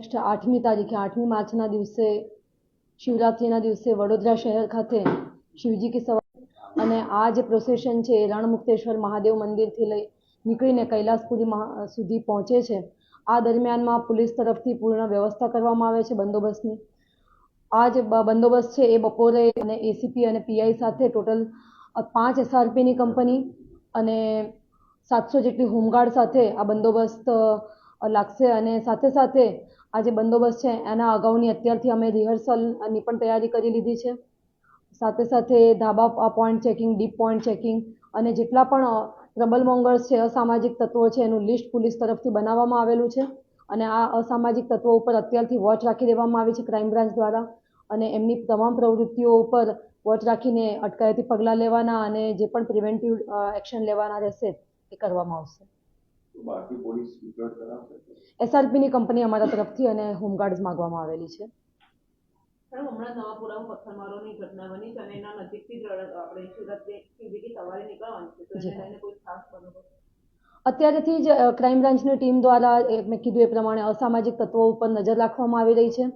Next આઠમી તારીખે, આઠમી માર્ચના દિવસે, શિવરાત્રિના દિવસે વડોદરા શહેર ખાતે શિવજી કે સવાર અને આ જે પ્રોસેશન છે એ રણમુક્તેશ્વર મહાદેવ મંદિરથી લઈ નીકળીને કૈલાસપુરી સુધી પહોંચે છે. આ દરમિયાનમાં પોલીસ તરફથી પૂર્ણ વ્યવસ્થા કરવામાં આવે છે બંદોબસ્તની. આ જે બંદોબસ્ત છે એ બપોરે અને એસીપી અને પીઆઈ સાથે ટોટલ પાંચ એસઆરપીની કંપની અને સાતસો જેટલી હોમગાર્ડ સાથે આ બંદોબસ્ત લાગશે અને સાથે સાથે આ જે બંદોબસ્ત છે, એના અગાઉની અત્યારથી અમે રિહર્સલની પણ તૈયારી કરી લીધી છે. સાથે સાથે ધાબા point checking deep point checking અને જેટલા પણ ટ્રબલ મોંગર્સ છે, અસામાજિક તત્વો છે, એનું લિસ્ટ પોલીસ તરફથી બનાવવામાં આવેલું છે. અને આ અસામાજિક તત્વો ઉપર અત્યારથી વોચ રાખી દેવામાં આવી છે ક્રાઇમ બ્રાન્ચ દ્વારા. અને એમની તમામ પ્રવૃત્તિઓ ઉપર વોચ રાખીને અટકાયતી પગલાં લેવાના અને જે પણ પ્રિવેન્ટિવ એક્શન લેવાના રહેશે, એ કરવામાં આવશે. બહારથી પોલીસ રિપોર્ટ કરાવશે એસઆરપીની કંપની અમારા તરફથી અને હોમગાર્ડ્સ માંગવામાં આવેલી છે. મેડમ હમણાં નવાપુરામાં પથ્થરમારોની ઘટના બની છે અને એના નજીકથી જ આપણે સુરતથી સવારે નીકળવાનું છે તો એને કોઈ ખાસ બંદોબસ્ત અત્યારેથી જ ક્રાઇમ બ્રાન્ચની ટીમ દ્વારા એ મેં કીધું એ પ્રમાણે અસામાજિક તત્વો ઉપર નજર રાખવામાં આવી રહી છે.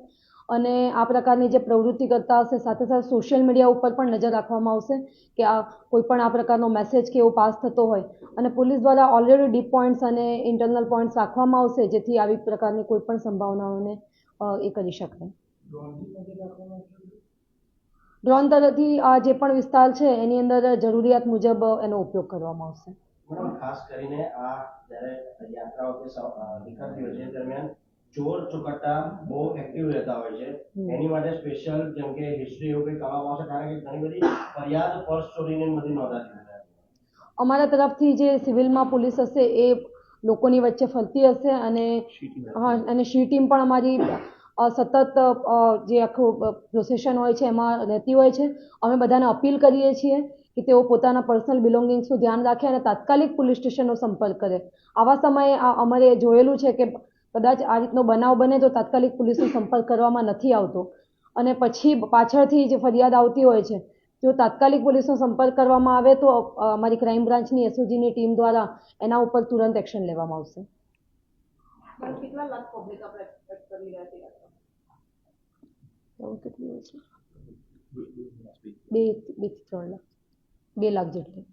અને આ પ્રકારની જે પ્રવૃત્તિ કરતા હશે, સાથે સાથે સોશિયલ મીડિયા ઉપર પણ નજર રાખવામાં આવશે કે આ કોઈ પણ આ પ્રકારનો મેસેજ કે એવો પાસ થતો હોય. અને પોલીસ દ્વારા already deep points and internal points રાખવામાં આવશે, જેથી આવી પ્રકારની કોઈ પણ સંભાવનાઓને એ કરી શકાય. ડ્રોન તરફથી આ જે પણ વિસ્તાર છે, એની અંદર જરૂરિયાત મુજબ એનો ઉપયોગ કરવામાં આવશે. ખાસ કરીને આ જ્યારે યાત્રાઓ દરમિયાન ચોર ચુકટ્ટા બહુ એક્ટિવ રહેતા હોય છે. એની માટે સ્પેશિયલ જેમ કે હિસ્ટ્રી એવું કંઈ કરવામાં આવશે કારણ કે ઘણી બધી ફરિયાદ પર્સ ચોરીને બધી નોંધાતી અમારા તરફથી જે સિવિલમાં પોલીસ હશે એ લોકોની વચ્ચે ફરતી હશે અને હા અને શી ટીમ પણ અમારી સતત જે આખું પ્રોસેશન હોય છે એમાં રહેતી હોય છે. અમે બધાને અપીલ કરીએ છીએ કે તેઓ પોતાના પર્સનલ બિલોંગિંગ્સનું ધ્યાન રાખે અને તાત્કાલિક પોલીસ સ્ટેશનનો સંપર્ક કરે. આવા સમયે આ અમારે જોયેલું છે કે કદાચ આ રીતનો બનાવ બને તો તાત્કાલિક પોલીસનો સંપર્ક કરવામાં નથી આવતો. અને પછી પાછળથી જે ફરિયાદ આવતી હોય છે જો તાત્કાલિક પોલીસનો સંપર્ક કરવામાં આવે તો અમારી ક્રાઇમ બ્રાન્ચની એસઓજીની ટીમ દ્વારા એના ઉપર તુરંત એક્શન લેવામાં આવશે? બે બે ત્રણ લાખ. બે લાખ જેટલી.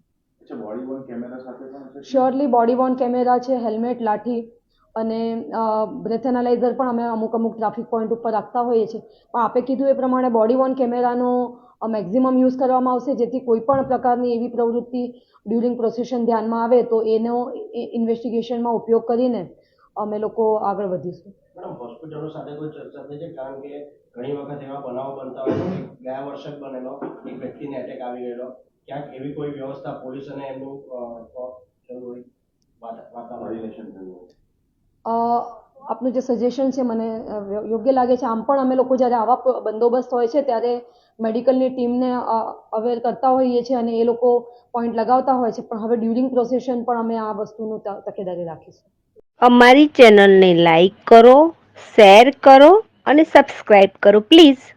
અચ્છા બોડી વોર્ન કેમેરા સાથે પણ હશે? શ્યોરલી બોડી વોર્ન કેમેરા છે હેલ્મેટ લાઠી. અને બ્રેથ એનાલાઇઝર પણ અમે અમુક અમુક ટ્રાફિક પોઈન્ટ ઉપર રાખતા હોઈએ છીએ. પણ આપે કીધું એ પ્રમાણે બોડી વોર્ન કેમેરાનો મેક્ઝિમમ યુઝ કરવામાં આવશે. જેથી કોઈ પણ પ્રકારની એવી પ્રવૃત્તિ ડ્યુરિંગ પ્રોસેશન ધ્યાનમાં આવે તો એનો ઇન્વેસ્ટિગેશનમાં ઉપયોગ કરીને અમે લોકો આગળ વધીશું. મેડમ હોસ્પિટલો સાથે કોઈ ચર્ચા થઈ છે? કારણ કે ઘણી વખત એવા બનાવો બનતા હોય છે કે ગયા વર્ષે જ બનેલો એક વ્યક્તિને એટેક આવી ગયેલો. ક્યાંક એવી કોઈ વ્યવસ્થા પોલીસ અને એમનું વાતાવરણ. આપનું જે સજેશન છે, મને યોગ્ય લાગે છે. આમ પણ અમે લોકો જ્યારે આવા બંદોબસ્ત હોય છે, ત્યારે મેડિકલની ટીમને અવેર કરતા હોઈએ છીએ અને એ લોકો પોઈન્ટ લગાવતા હોય છે. પણ હવે ડ્યુરિંગ પ્રોસેશન પણ અમે આ વસ્તુનું તકેદારી રાખીશું. અમારી ચેનલને લાઈક કરો શેર કરો અને સબસ્ક્રાઈબ કરો પ્લીઝ